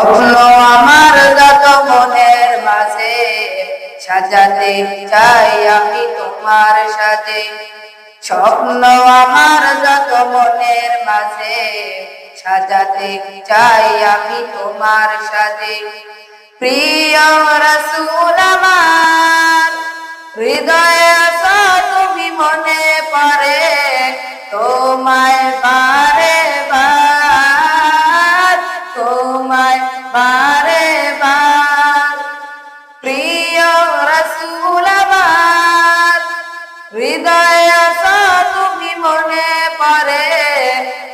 স্বপ্ন আমার যত মনের মাঝে, সাজাতে চাই আমি তোমার সাথে। স্বপ্ন আমার যত মনের মাঝে, সাজাতে চাই আমি তোমার সাথে। প্রিয় রসুল আমার, হৃদয়ে তুমি মনে পড়ে, তোমায় বারে হৃদয়ে আসা তুমি মনে পড়ে,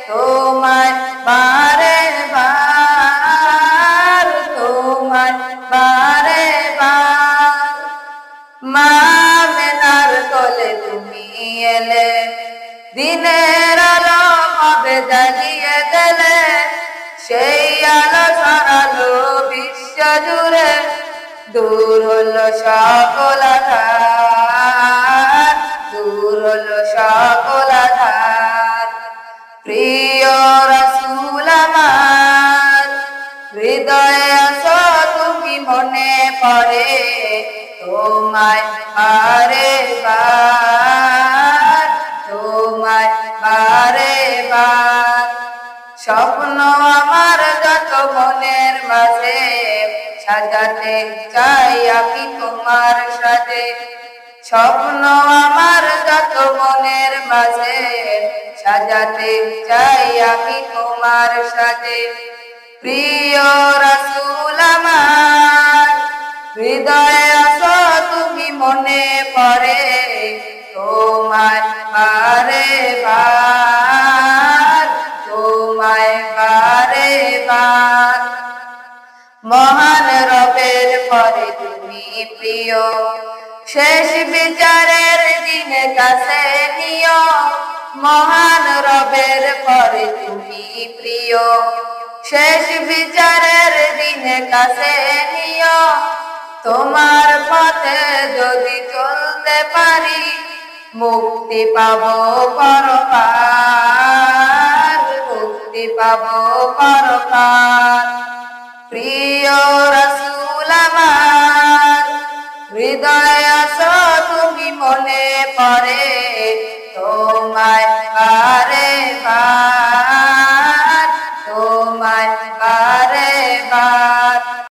তোমায় বারে বার, তোমায় বারে বার। মা মেনার তলে তুমি এলে, দিনের আলো হবে জ্বালিয়ে গেলে সেই আলো ছড়ালো বিশ্ব জুড়ে, দূর হলো সকল আধার। হলো সকল আধার প্রিয় রসুল মনে পড়ে, তোমায় বারে বার তোমায় বারে বার স্বপ্ন আমার যত মনের মাঝে, সাজাতে চাই আমি তোমার সাথে। স্বপ্ন আমার যত মনের মাঝে, সাজাতে চাই আমি তোমার সাথে। প্রিয় রসুল আমার, হৃদয়ে আসো তুমি, মনে পড়ে তোমায় বারে বার, তোমায় বারে বার। মহান রবের পরে তুমি প্রিয় শেষ বিচারের দিন কাছে নিও। মহান রবের পরে তুমি প্রিয়। শেষ বিচারের দিন কাছে নিও। তোমার পথে যদি চলতে পারি, মুক্তি পাব পরকার, মুক্তি পাব পরকার। প্রিয় রসুল আমার হৃদয় আসো তুমি মনে পড়ে